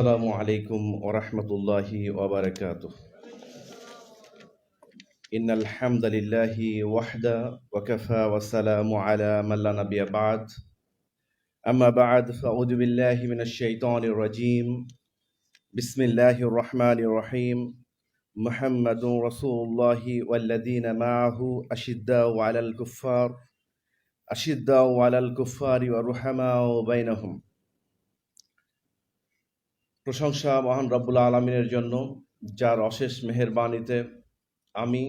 السلام عليكم ورحمة الله وبركاته. إن الحمد لله وحده وكفى والسلام على من لا نبي بعد. أما بعد فأعوذ بالله من الشيطان الرجيم. بسم الله الرحمن الرحيم. محمد رسول الله والذين معه أشداء على الكفار أشداء على الكفار ورحماء بينهم. প্রশংসা মহান রব্বুল আলমিনের জন্য, যার অশেষ মেহেরবানিতে আমি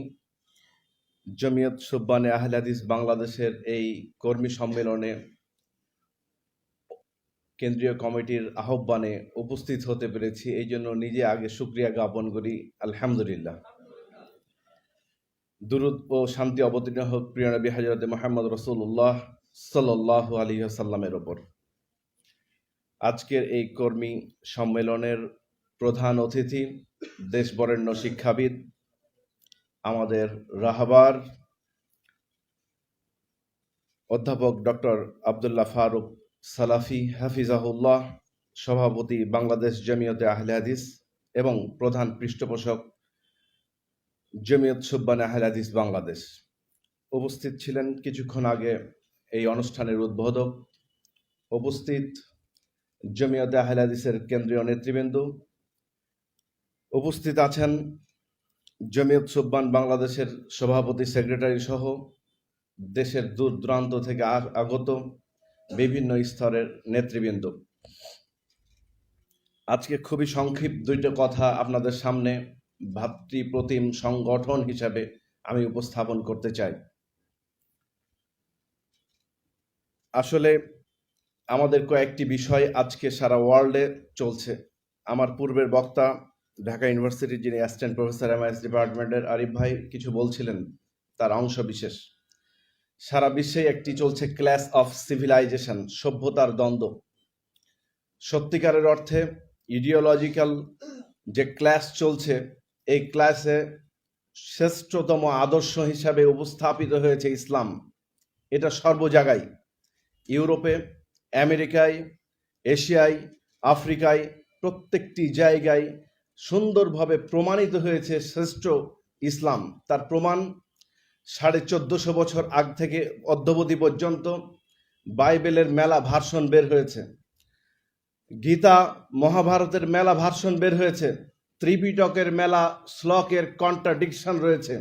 জমিয়ত সুব্বানে আহলে হাদিস বাংলাদেশের এই কর্মী সম্মেলনে কেন্দ্রীয় কমিটির আহ্বানে উপস্থিত হতে পেরেছি। এই জন্য নিজে আগে শুক্রিয়া জ্ঞাপন করি। আলহামদুলিল্লাহ। দুরুদ ও শান্তি অবতীর্ণ হোক প্রিয় নবী হাজরতে মোহাম্মদ রসুল্লাহ সাল্লাহ আলী সাল্লামের ওপর। আজকের এই কর্মী সম্মেলনের প্রধান অতিথি দেশ বরেণ্য শিক্ষাবিদ, আমাদের রাহবার অধ্যাপক ডক্টর আবদুল্লাহ ফারুক সালাফি হাফিজাহুল্লাহ, সভাপতি বাংলাদেশ জমিয়তে আহলে হাদিস এবং প্রধান পৃষ্ঠপোষক জমিয়ত সুব্বান আহলে হাদিস বাংলাদেশ। উপস্থিত ছিলেন কিছুক্ষণ আগে এই অনুষ্ঠানের উদ্বোধক। উপস্থিত জমিয়তে আহলে হাদিসের কেন্দ্রীয় নেতৃবৃন্দ উপস্থিত আছেন জমিয়ত সুব্বান বাংলাদেশের সভাপতি সেক্রেটারি সহ দেশের দূর দূরান্ত থেকে আগত বিভিন্ন স্তরের নেতৃবৃন্দ। আজকে খুবই সংক্ষিপ্ত দুইটা কথা আপনাদের সামনে ভাতৃপ্রতিম সংগঠন হিসাবে আমি উপস্থাপন করতে চাই। আসলে আমাদের কয়েকটি বিষয় আজকে সারা ওয়ার্ল্ডে চলছে। আমার পূর্বের বক্তা, ঢাকা ইউনিভার্সিটির যিনি অ্যাসিস্ট্যান্ট প্রফেসর এমআইএস ডিপার্টমেন্টের আরিফ ভাই কিছু বলছিলেন, তার অংশ বিশেষ। সারা বিশ্বে একটি চলছে ক্লাস অফ সিভিলাইজেশন, সভ্যতার দ্বন্দ্ব। সত্যিকারের অর্থে, ইডিওলজিক্যাল যে ক্লাস চলছে, এই ক্লাসে শ্রেষ্ঠতম আদর্শ হিসাবে উপস্থাপিত হয়েছে ইসলাম। এটা সর্ব জায়গায় ইউরোপে আমেরিকায়, এশিয়ায়, আফ্রিকায়, প্রত্যেকটি জায়গায় সুন্দরভাবে প্রমাণিত হয়েছে শ্রেষ্ঠ ইসলাম। তার প্রমাণ সাড়ে চোদ্দশো বছর আগ থেকে অদ্যবধি পর্যন্ত বাইবেলের মেলা ভার্সন বের হয়েছে। গীতা মহাভারতের মেলা ভার্সন বের হয়েছে। ত্রিপিটকের মেলা শ্লকের কন্ট্রাডিকশন রয়েছে।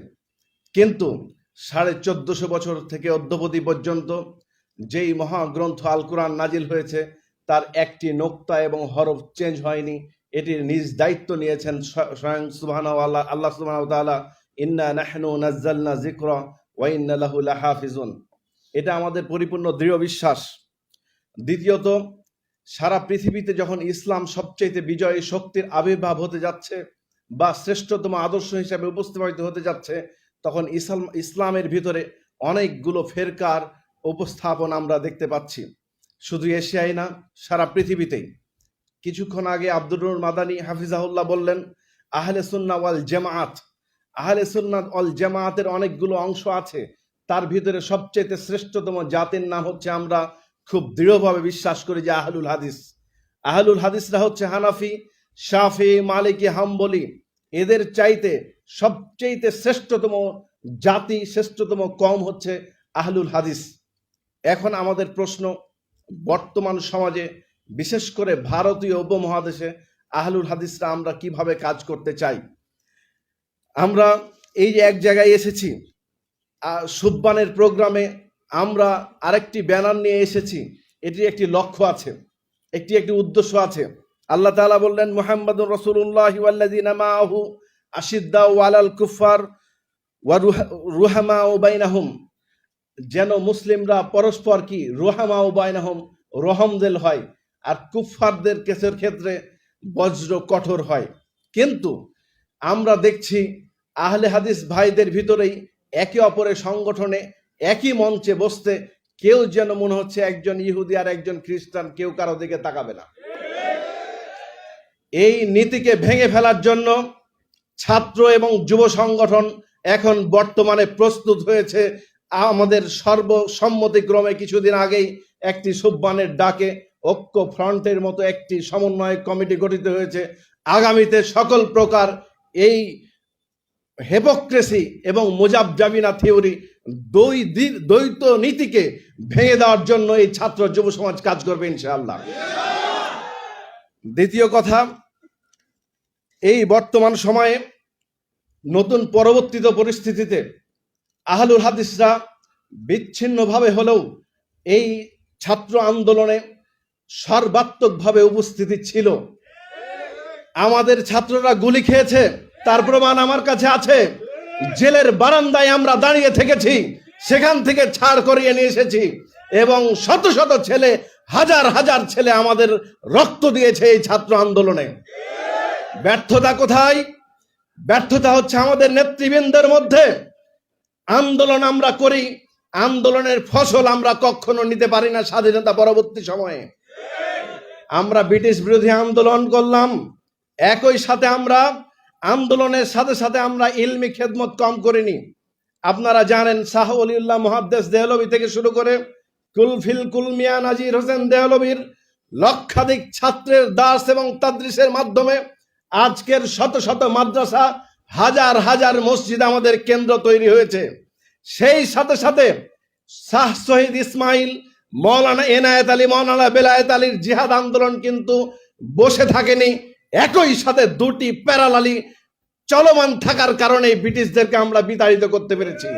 কিন্তু সাড়ে চোদ্দশো বছর থেকে অদ্যবধি পর্যন্ত যেই মহাগ্রন্থ আল কোরআন নাজিল হয়েছে, তার একটি নোক্তা এবং হরফ চেঞ্জ হয়নি। এটির নিজ দায়িত্ব নিয়েছেন স্ব- স্বয়ং সুবহান আল্লাহ আল্লাহ তাআলা, ইন্না নাহনু নাজ্জালনা যিকরা ওয়া ইন্না লাহু লাহাফিজুন। এটা আমাদের পরিপূর্ণ দৃঢ় বিশ্বাস। দ্বিতীয়ত, সারা পৃথিবীতে যখন ইসলাম সবচেয়ে বিজয়ী শক্তির আবির্ভাব হতে যাচ্ছে বা শ্রেষ্ঠতম আদর্শ হিসাবে উপস্থাপিত হতে যাচ্ছে, তখন ইসলাম, ইসলামের ভিতরে অনেকগুলো ফেরকার উপস্থাপন আমরা দেখতে পাচ্ছি। শুধু এশিয়ায় না, সারা পৃথিবীতেই। কিছুক্ষণ আগে আব্দুর মাদানী হাফিজাহুল্লাহ বললেন, আহলে সুন্না ওয়াল জামাআত। আহলে সুন্না অল জামাআতের অনেকগুলো অংশ আছে। তার ভিতরে সবচেয়ে শ্রেষ্ঠতম জাতির নাম হচ্ছে আমরা খুব দৃঢ়ভাবে বিশ্বাস করি যে আহলুল হাদিস। আহলুল হাদিসরা হচ্ছে হানাফি, শাফি, মালিকি, হাম্বলি। এদের চাইতে সবচেয়ে শ্রেষ্ঠতম জাতি, শ্রেষ্ঠতম কম হচ্ছে আহলুল হাদিস। এখন আমাদের প্রশ্ন, বর্তমান সমাজে বিশেষ করে ভারতীয় উপমহাদেশে আহলুল হাদিসরা আমরা কীভাবে কাজ করতে চাই? আমরা এই যে এক জায়গায় এসেছি সুব্বানের প্রোগ্রামে আমরা আরেকটি ব্যানার নিয়ে এসেছি, এটির একটি লক্ষ্য আছে, একটি একটি উদ্দেশ্য আছে। আল্লাহ তাআলা বললেন, মুহাম্মদুর রাসূলুল্লাহি ওয়াল্লাযিনা মাআহু আশিদ্দাউ আলাল কুফার ওয়া রুহামা বাইনাহুম। যেন মুসলিমরা পরস্পর কি রুহামা বাইনাহুম রহমদেল হয় আর কুফফারদের কেসের ক্ষেত্রে বজ্র কঠোর হয়। কিন্তু আমরা দেখছি আহলে হাদিস ভাইদের ভিতরেই একে অপরের সংগঠনে একই মঞ্চে বসতে কেউ যেন মনে হচ্ছে একজন ইহুদি আর একজন খ্রিস্টান, কেউ কারও দিকে তাকাবে না। এই নীতিকে ভেঙে ফেলার জন্য ছাত্র এবং যুব সংগঠন এখন বর্তমানে প্রস্তুত হয়েছে আমাদের সর্বসম্মতিক্রমে কিছুদিন আগেই একটি সুব্বানের ডাকে ঐক্য ফ্রন্টের মতো একটি সমন্বয় কমিটি গঠিত হয়েছে। আগামীতে সকল প্রকার এই হেপোক্রেসি এবং মুজাবজাবিনা থিওরি দ্বৈত নীতিকে ভেঙে দেওয়ার জন্য এই ছাত্র যুব সমাজ কাজ করবে ইনশাআল্লাহ। দ্বিতীয় কথা, এই বর্তমান সময়ে নতুন পরবর্তীত পরিস্থিতিতে আহলুল হাদিসরা বিচ্ছিন্নভাবে হলেও এই ছাত্র আন্দোলনে সর্বাত্মকভাবে উপস্থিতি ছিল। আমাদের ছাত্ররা গুলি খেয়েছে, তার প্রমাণ আমার কাছে আছে। জেলের বারান্দায় আমরা দাঁড়িয়ে থেকেছি, সেখান থেকে ছাড় করিয়ে নিয়ে এসেছি এবং শত শত ছেলে, হাজার হাজার ছেলে আমাদের রক্ত দিয়েছে এই ছাত্র আন্দোলনে। ব্যর্থতা কোথায়? ব্যর্থতা হচ্ছে আমাদের নেতৃবৃন্দের মধ্যে। আন্দোলন আমরা করি, আন্দোলনের ফসল আমরা কখনো নিতে পারি না স্বাধীনতা পরবর্তী সময়ে। আমরা ব্রিটিশ বিরোধী আন্দোলন করলাম, একই সাথে আমরা আন্দোলনের সাথে সাথে আমরা ইলমি খেদমত কম করিনি। আপনারা জানেন শাহ অলিউল্লাহ মহাদ্দেশ দেহলবি থেকে শুরু করে কুলফিল কুলমিয়া নাজির হোসেন দেহলবির লক্ষাধিক ছাত্রের দাস এবং তাদৃশের মাধ্যমে আজকের শত শত মাদ্রাসা হাজার হাজার মসজিদ আমাদের কেন্দ্র তৈরি হয়েছে। সেই সাথে সাথে শাহ শহীদ ইসমাইল, মৌলানা এনায়েত আলী, মৌলানা বেলায়েত আলীর জিহাদ আন্দোলন কিন্তু বসে থাকেনি। একই সাথে দুটি প্যারালালি চলমান থাকার কারণে ব্রিটিশদেরকে আমরা বিতাড়িত করতে পেরেছি।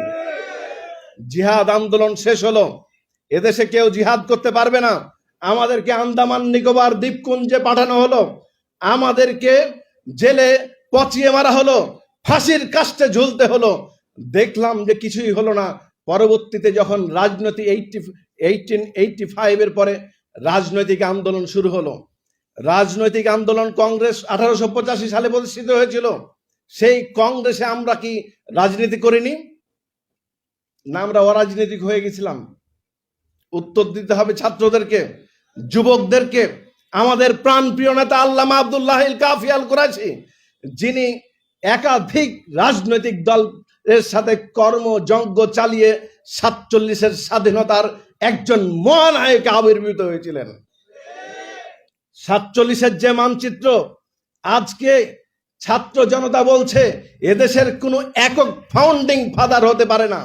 জিহাদ আন্দোলন শেষ হলো। এদেশে কেউ জিহাদ করতে পারবে না। আমাদেরকে আন্দামান নিকোবর দ্বীপপুঞ্জে পাঠানো হলো। আমাদেরকে জেলে পচিয়ে মারা হলো। ফাঁসির কাস্টে ঝুলতে হলো। দেখলাম যে কিছুই হলো না। পরবর্তীতে যখন রাজনৈতিক এইটটি এইটিন এইটটি ফাইভের পরে রাজনৈতিক আন্দোলন শুরু হলো। রাজনৈতিক আন্দোলন কংগ্রেস আঠারোশো পঁচাশি সালে প্রতিষ্ঠিত হয়েছিল। সেই কংগ্রেসে আমরা কি রাজনীতি করিনি? না, আমরা অরাজনৈতিক হয়ে গেছিলাম। উত্তর দিতে হবে ছাত্রদেরকে, যুবকদেরকে। আমাদের প্রাণপ্রিয় নেতা আল্লামা আবদুল্লাহ কাফিয়াল করেছি যিনি একাধিক রাজনৈতিক দল এর সাথে কর্মযজ্ঞ চালিয়ে সাতচল্লিশের স্বাধীনতার একজন মহানায়ক আবির্ভূত হয়েছিলেন। সাতচল্লিশের যে মানচিত্র, আজকে ছাত্র জনতা বলছে, এদেশের কোনো একক ফাউন্ডিং ফাদার হতে পারে না।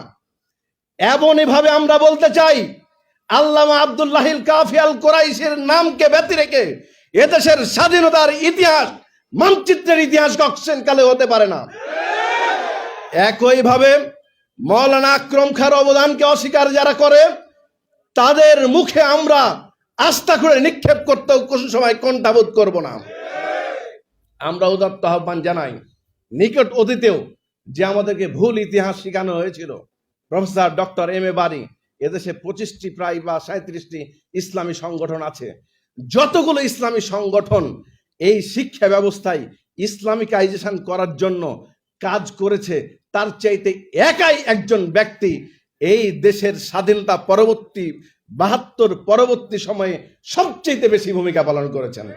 এমনই ভাবে আমরা বলতে চাই, আল্লামা আব্দুল্লাহিল কাফিয়াল কোরাইশের নামকে ব্যতি রেখে এদেশের স্বাধীনতার ইতিহাস মানচিত্রের ইতিহাস কখসেন কালে হতে পারে না। একইভাবে মৌলানা আক্রম খার অবদানকে অস্বীকার যারা করে, তাদের মুখে আমরা আস্থা করে নিক্ষেপ করতেও কোনো সময় কণ্ঠাবোধ করব না। আমরা উদাত্ত আহ্বান জানাই, নিকট অতীতেও যে আমাদেরকে ভুল ইতিহাস শেখানো হয়েছিল, professor doctor M A Bari, এদেশে পঁচিশটি প্রায় বা সাঁত্রিশটি ইসলামী সংগঠন আছে। যতগুলো ইসলামী সংগঠন এই শিক্ষা ব্যবস্থায় ইসলামিকাইজেশন করার জন্য কাজ করেছে, তার চাইতে একাই একজন ব্যক্তি। এই দেশের স্বাধীনতা পরবর্তী, বাহাত্তর পরবর্তী সময়ে সবচেয়ে বেশি ভূমিকা পালন করেছেন।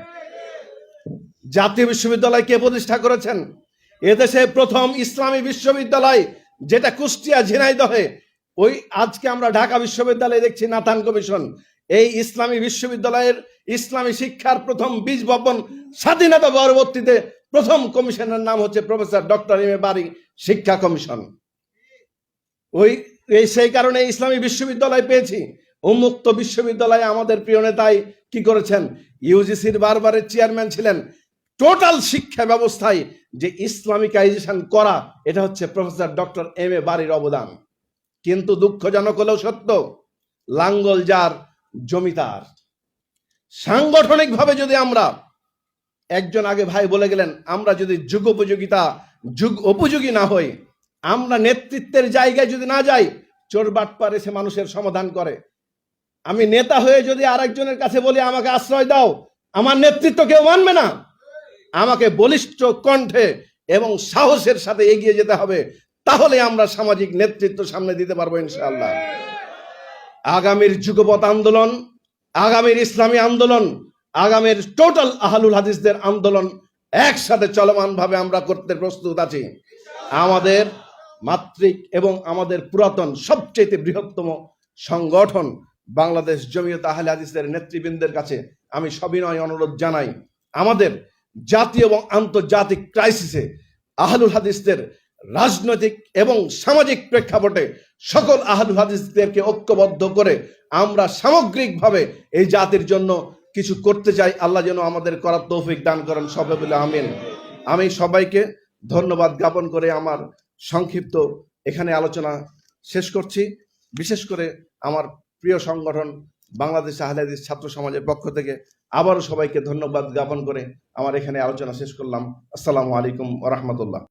জাতীয় বিশ্ববিদ্যালয় কে প্রতিষ্ঠা করেছেন? এদেশে প্রথম ইসলামী বিশ্ববিদ্যালয়, যেটা কুষ্টিয়া ঝিনাইদহে। ওই আজকে আমরা ঢাকা বিশ্ববিদ্যালয়ে দেখছি নাথান কমিশন। এই ইসলামী বিশ্ববিদ্যালয়ের ইসলামী শিক্ষার প্রথম বীজ বপন স্বাধীনতা পরবর্তীতে প্রথম কমিশনের নাম হচ্ছে professor doctor M A Bari শিক্ষা কমিশন। ওই, এই সেই কারণে ইসলামী বিশ্ববিদ্যালয় পেয়েছি। উন্মুক্ত বিশ্ববিদ্যালয়ে আমাদের প্রিয় নেতাই কি করেছেন? ইউজিসির বারবারের চেয়ারম্যান ছিলেন। টোটাল শিক্ষা ব্যবস্থায় যে ইসলামিকাইজেশন করা, এটা হচ্ছে প্রফেসর ডক্টর এম এ বারির অবদান। কিন্তু দুঃখজনক হলেও সত্য, লাঙ্গল যার জমিদার। সাংগঠনিকভাবে যদি আমরা একজন আগে ভাই বলে গেলেন, আমরা যদি যুগ উপযোগিতা, যুগ উপযোগী না হই, আমরা নেতৃত্বের জায়গায় যদি না যাই, চোর বাটপার এসে মানুষের সমাধান করে। আমি নেতা হয়ে যদি আরেকজনের কাছে বলি, আমাকে আশ্রয় দাও, আমার নেতৃত্ব কেউ মানবে না। আমাকে বলিষ্ঠ কণ্ঠে এবং সাহসের সাথে এগিয়ে যেতে হবে, তাহলে আমরা সামাজিক নেতৃত্ব সামনে দিতে পারব ইনশাআল্লাহ। আগামীর যুগপথ আন্দোলন, আগামীর ইসলামী আন্দোলন, আগামীর টোটাল আহলুল হাদিসদের আন্দোলন একসাথে চলমান ভাবে আমরা করতে প্রস্তুত আছি। আমাদের মাতৃক এবং আমাদের পুরাতন সবচেয়ে বৃহত্তম সংগঠন বাংলাদেশ জমিয়ত আহলে হাদিসের নেতৃবৃন্দের কাছে আমি সবিনয় অনুরোধ জানাই। আমাদের জাতীয় এবং আন্তর্জাতিক ক্রাইসিসে আহলুল হাদিসদের রাজনৈতিক এবং সামাজিক প্রেক্ষাপটে সকল আহলুল হাদিসদেরকে ঐক্যবদ্ধ করে আমরা সামগ্রিকভাবে এই জাতির জন্য কিছু করতে চাই। আল্লাহ যেন আমাদের করার তৌফিক দান করেন। সবে বলে আমিন। আমি সবাইকে ধন্যবাদ জ্ঞাপন করে আমার সংক্ষিপ্ত এখানে আলোচনা শেষ করছি। বিশেষ করে আমার প্রিয় সংগঠন বাংলাদেশ আহলে হাদিস ছাত্র সমাজের পক্ষ থেকে আবারও সবাইকে ধন্যবাদ জ্ঞাপন করে আমার এখানে আলোচনা শেষ করলাম। আসসালামু আলাইকুম ওরহমতুল্লাহ